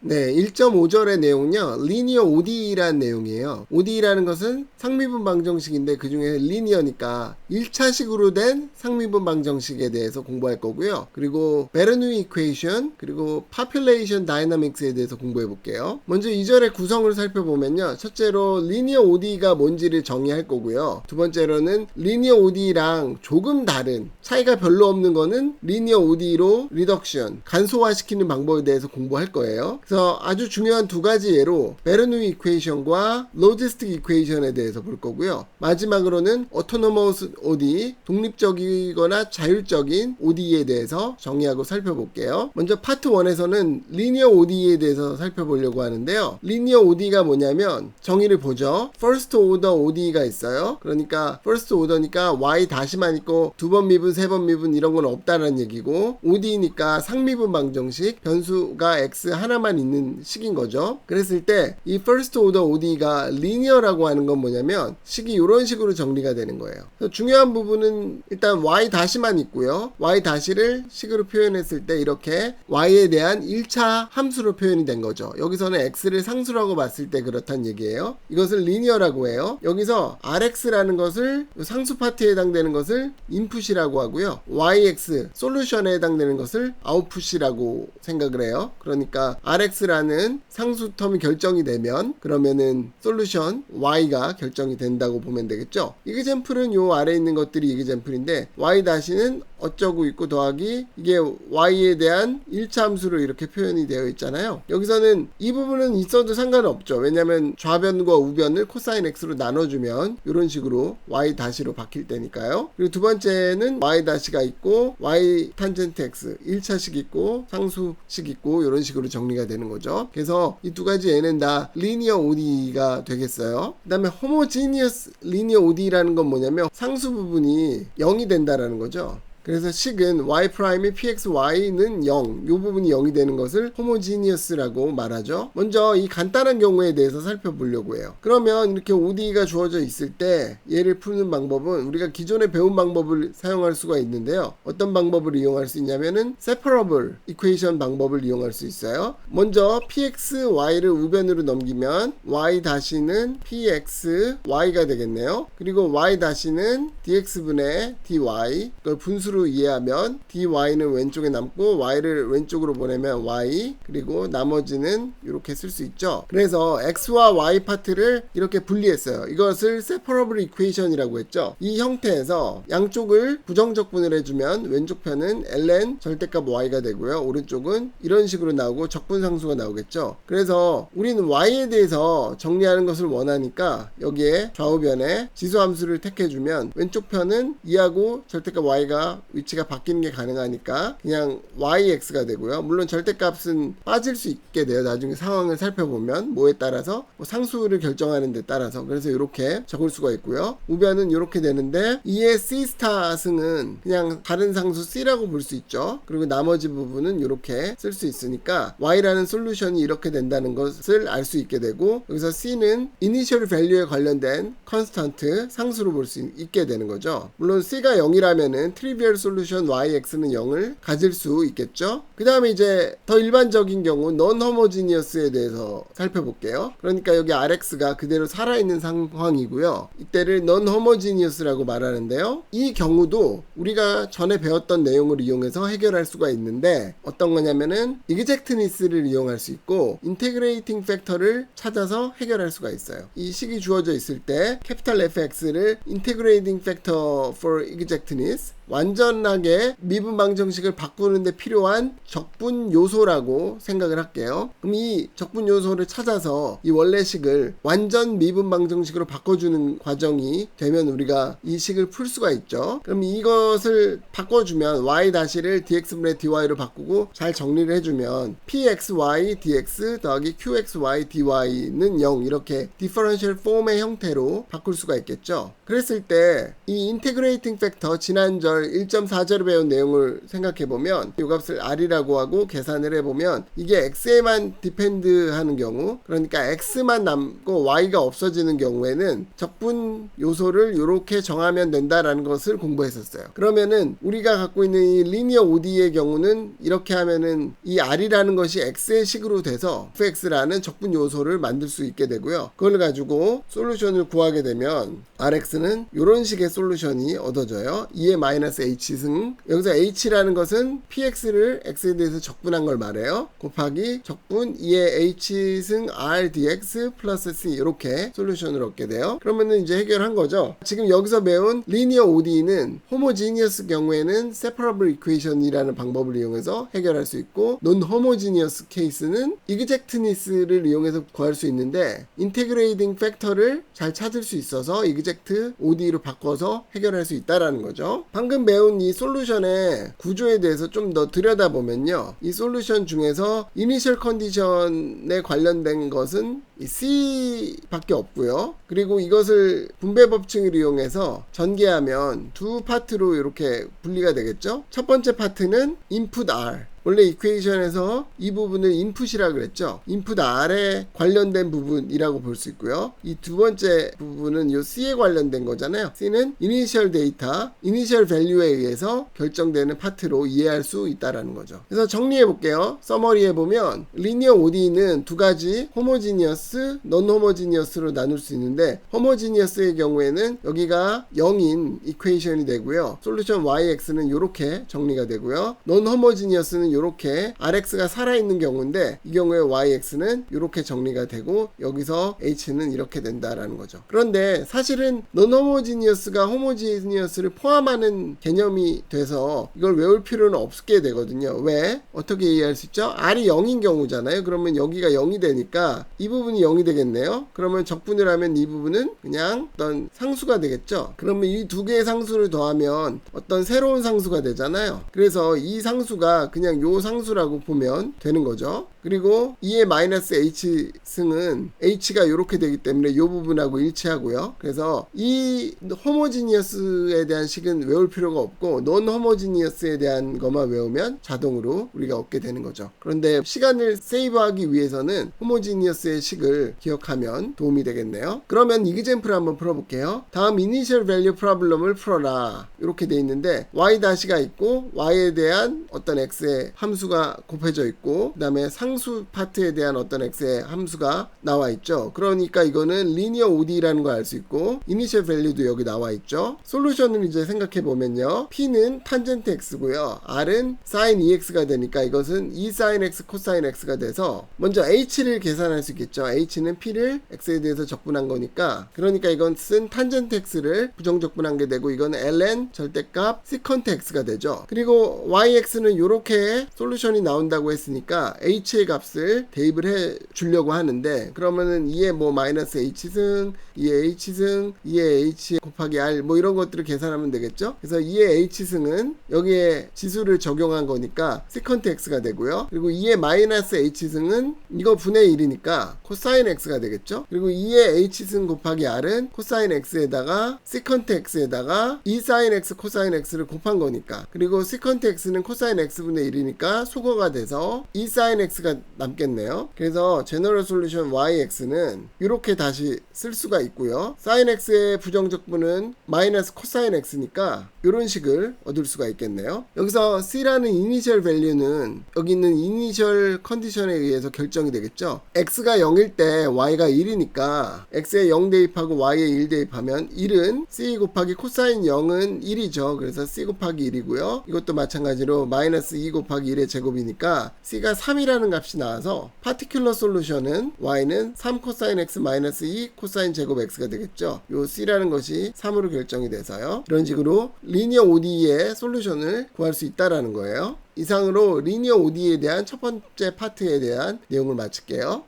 네, 1.5절의 내용은요, 리니어 ODE라는 내용이에요. ODE라는 것은 상미분 방정식인데 그 중에 리니어니까 1차식으로 된 상미분 방정식에 대해서 공부할 거고요. 그리고 베르누이 이퀘이션, 그리고 population dynamics에 대해서 공부해 볼게요. 먼저 2절의 구성을 살펴보면요. 첫째로 리니어 ODE가 뭔지를 정의할 거고요. 두 번째로는 리니어 ODE랑 조금 다른 차이가 별로 없는 거는 리니어 ODE로 리덕션, 간소화시키는 방법에 대해서 공부할 거예요. 그래서 아주 중요한 두 가지 예로 베르누이 이퀘이션과 로지스틱 이퀘이션에 대해서 볼 거고요. 마지막으로는 autonomous ODE, 독립적이거나 자율적인 ODE에 대해서 정의하고 살펴볼게요. 먼저 파트 1에서는 리니어 ODE에 대해서 살펴보려고 하는데요. 리니어 ODE가 뭐냐면 정의를 보죠. first order ODE가 있어요. 그러니까 first order니까 y 다시만 있고 두 번 미분, 세 번 미분 이런 건 없다라는 얘기고 ODE니까 상미분 방정식 변수가 x 하나만 있는 식인 거죠. 그랬을 때 이 first order ODE가 리니어라고 하는 건 뭐냐면 식이 이런 식으로 정리가 되는 거예요. 중요한 부분은 일단 y 다시만 있고요. y 다시를 식으로 표현했을 때 이렇게 y에 대한 1차 함수로 표현이 된 거죠. 여기서는 x를 상수라고 봤을 때 그렇단 얘기예요. 이것을 리니어라고 해요. 여기서 rx라는 것을 상수 파트에 해당되는 것을 인풋이라고 하고요. yx 솔루션에 해당되는 것을 아웃풋이라고 생각을 해요. 그러니까 rx 라는 상수 텀이 결정이 되면 그러면은 솔루션 y가 결정이 된다고 보면 되겠죠. 이그젠플은 요 아래 있는 것들이 이그젠플인데 y 다시는 어쩌고 있고 더하기 이게 y에 대한 1차 함수로 이렇게 표현이 되어 있잖아요. 여기서는 이 부분은 있어도 상관없죠. 왜냐면 좌변과 우변을 코사인 x로 나눠주면 이런 식으로 y 다시로 바뀔 때니까요. 그리고 두 번째는 y 다시가 있고 y 탄젠트 x 1차식 있고 상수식 있고 이런 식으로 정리가 되는 거죠. 그래서 이 두 가지 얘는 다 리니어 ODE가 되겠어요. 그 다음에 호모지니어스 리니어 ODE라는 건 뭐냐면 상수 부분이 0이 된다라는 거죠. 그래서 식은 y 프라임이 pxy는 0, 이 부분이 0이 되는 것을 호모지니어스라고 말하죠. 먼저 이 간단한 경우에 대해서 살펴보려고 해요. 그러면 이렇게 ODE가 주어져 있을 때 얘를 푸는 방법은 우리가 기존에 배운 방법을 사용할 수가 있는데요. 어떤 방법을 이용할 수 있냐면은 separable equation 방법을 이용할 수 있어요. 먼저 pxy를 우변으로 넘기면 y 다시는 pxy가 되겠네요. 그리고 y 다시는 dx분의 dy 그걸 분수로 이해하면 dy는 왼쪽에 남고 y를 왼쪽으로 보내면 y 그리고 나머지는 이렇게 쓸 수 있죠. 그래서 x와 y 파트를 이렇게 분리했어요. 이것을 separable equation이라고 했죠. 이 형태에서 양쪽을 부정적분을 해주면 왼쪽 편은 ln 절대값 y가 되고요. 오른쪽은 이런 식으로 나오고 적분상수가 나오겠죠. 그래서 우리는 y에 대해서 정리하는 것을 원하니까 여기에 좌우변에 지수함수를 택해주면 왼쪽 편은 2하고 절대값 y가 위치가 바뀌는 게 가능하니까 그냥 yx가 되고요. 물론 절대값은 빠질 수 있게 돼요. 나중에 상황을 살펴보면 뭐에 따라서 뭐 상수를 결정하는 데 따라서 그래서 이렇게 적을 수가 있고요. 우변은 이렇게 되는데 2의 c 스타 승은 그냥 다른 상수 c라고 볼 수 있죠. 그리고 나머지 부분은 이렇게 쓸 수 있으니까 y라는 솔루션이 이렇게 된다는 것을 알 수 있게 되고 여기서 c는 이니셜 밸류에 관련된 컨스턴트 상수로 볼 수 있게 되는 거죠. 물론 c가 0이라면은 트리비얼 솔루션 yx는 0을 가질 수 있겠죠. 그 다음에 이제 더 일반적인 경우 non homogeneous에 대해서 살펴볼게요. 그러니까 여기 rx가 그대로 살아있는 상황이고요. 이때를 non homogeneous라고 말하는데요. 이 경우도 우리가 전에 배웠던 내용을 이용해서 해결할 수가 있는데 어떤 거냐면은 exactness를 이용할 수 있고 integrating factor를 찾아서 해결할 수가 있어요. 이 식이 주어져 있을 때 capital fx를 integrating factor for exactness 완전하게 미분 방정식을 바꾸는데 필요한 적분 요소라고 생각을 할게요. 그럼 이 적분 요소를 찾아서 이 원래식을 완전 미분 방정식으로 바꿔주는 과정이 되면 우리가 이 식을 풀 수가 있죠. 그럼 이것을 바꿔주면 y 다시를 dx분의 dy로 바꾸고 잘 정리를 해주면 pxy dx 더하기 qxy dy는 0 이렇게 디퍼런셜 폼의 형태로 바꿀 수가 있겠죠. 그랬을 때 이 인테그레이팅 팩터 지난 절걸 1.4절에 배운 내용을 생각해 보면 이 값을 r이라고 하고 계산을 해 보면 이게 x에만 디펜드 하는 경우 그러니까 x만 남고 y가 없어지는 경우에는 적분 요소를 이렇게 정하면 된다라는 것을 공부했었어요. 그러면은 우리가 갖고 있는 이 리니어 OD의 경우는 이렇게 하면은 이 r이라는 것이 x의 식으로 돼서 fx라는 적분 요소를 만들 수 있게 되고요. 그걸 가지고 솔루션을 구하게 되면 rx는 이런 식의 솔루션이 얻어져요. 2의 마이너스 h승 여기서 h라는 것은 px를 x에 대해서 적분한 걸 말해요. 곱하기 적분 2의 h승 r dx 플러스 c 이렇게 솔루션을 얻게 돼요. 그러면은 이제 해결한 거죠. 지금 여기서 배운 리니어 ODE는 호모지니어스 경우에는 separable equation이라는 방법을 이용해서 해결할 수 있고 non homogeneous 케이스는 exactness를 이용해서 구할 수 있는데 integrating factor를 잘 찾을 수 있어서 exact ODE로 바꿔서 해결할 수 있다라는 거죠. 방금 배운 이 솔루션의 구조에 대해서 좀 더 들여다보면요. 이 솔루션 중에서 이니셜 컨디션에 관련된 것은 이 C밖에 없고요. 그리고 이것을 분배 법칙을 이용해서 전개하면 두 파트로 이렇게 분리가 되겠죠. 첫 번째 파트는 input R. 원래 이퀘이션에서 이 부분을 인풋이라 그랬죠. 인풋 R에 관련된 부분이라고 볼 수 있고요. 이 두 번째 부분은 요 C에 관련된 거잖아요. C는 이니셜 데이터, 이니셜 밸류에 의해서 결정되는 파트로 이해할 수 있다라는 거죠. 그래서 정리해 볼게요. 서머리에 보면 리니어 OD는 두 가지 호모지니어스, non 호모지니어스로 나눌 수 있는데 호모지니어스의 경우에는 여기가 0인 이퀘이션이 되고요. 솔루션 YX는 이렇게 정리가 되고요. non 호모지니어스는 이렇게 RX가 살아있는 경우인데 이 경우에 YX는 이렇게 정리가 되고 여기서 H는 이렇게 된다라는 거죠. 그런데 사실은 non 호모지니어스가 호모지니어스를 포함하는 개념이 돼서 이걸 외울 필요는 없게 되거든요. 왜? 어떻게 이해할 수 있죠? R이 0인 경우잖아요. 그러면 여기가 0이 되니까 이 부분이 0이 되겠네요. 그러면 적분을 하면 이 부분은 그냥 어떤 상수가 되겠죠. 그러면 이 두 개의 상수를 더하면 어떤 새로운 상수가 되잖아요. 그래서 이 상수가 그냥 요 상수라고 보면 되는 거죠. 그리고 2의 마이너스 h 승은 h가 이렇게 되기 때문에 이 부분하고 일치하고요. 그래서 이 호모지니어스에 대한 식은 외울 필요가 없고 non 호모지니어스에 대한 것만 외우면 자동으로 우리가 얻게 되는 거죠. 그런데 시간을 세이브하기 위해서는 호모지니어스의 식을 기억하면 도움이 되겠네요. 그러면 이그젠플을 한번 풀어볼게요. 다음 이니셜 밸류 프로블럼을 풀어라. 이렇게 돼 있는데 y 다시가 있고 y에 대한 어떤 x의 함수가 곱해져 있고 그 다음에 상수 파트에 대한 어떤 x의 함수가 나와 있죠. 그러니까 이거는 리니어 OD라는 걸 알 수 있고 이니셜 밸류도 여기 나와 있죠. 솔루션을 이제 생각해 보면요. p는 탄젠트 x고요. r은 sin ex가 되니까 이것은 2 sin x 코사인 x가 돼서 먼저 h를 계산할 수 있겠죠. h는 p를 x에 대해서 적분한 거니까 그러니까 이것은 탄젠트 x를 부정적분한 게 되고 이건 ln 절대값 시컨트 x가 되죠. 그리고 yx는 이렇게 솔루션이 나온다고 했으니까 h의 값을 대입을 해 주려고 하는데 그러면은 2의 뭐 마이너스 h승, 2의 h승, 2의 h 곱하기 r 뭐 이런 것들을 계산하면 되겠죠. 그래서 2의 h승은 여기에 지수를 적용한 거니까 시컨트 x가 되고요. 그리고 2의 마이너스 h승은 이거 분의 1이니까 코사인 x가 되겠죠. 그리고 2의 h승 곱하기 r은 코사인 x에다가 시컨트 x에다가 2 사인 x 코사인 x를 곱한 거니까 그리고 시컨트 x는 코사인 x분의 1이니까 소거가 돼서 2 사인 x가 남겠네요. 그래서 제너럴 솔루션 yx는 이렇게 다시 쓸 수가 있고요. 사인 x의 부정적분은 마이너스 코사인 x니까 이런 식을 얻을 수가 있겠네요. 여기서 c라는 이니셜 밸류는 여기 있는 이니셜 컨디션에 의해서 결정이 되겠죠. x가 0일 때 y가 1이니까 x에 0 대입하고 y에 1 대입하면 1은 c 곱하기 코사인 0은 1이죠. 그래서 c 곱하기 1이고요. 이것도 마찬가지로 마이너스 2 곱하기 1의 제곱이니까 c가 3이라는 값이 나와서 파티큘러 솔루션은 y는 3 코사인 x 마이너스 2 코사인 제곱 x가 되겠죠. 요 c라는 것이 3으로 결정이 돼서요. 이런 식으로 리니어 ODE의 솔루션을 구할 수 있다라는 거예요. 이상으로 리니어 ODE에 대한 첫 번째 파트에 대한 내용을 마칠게요.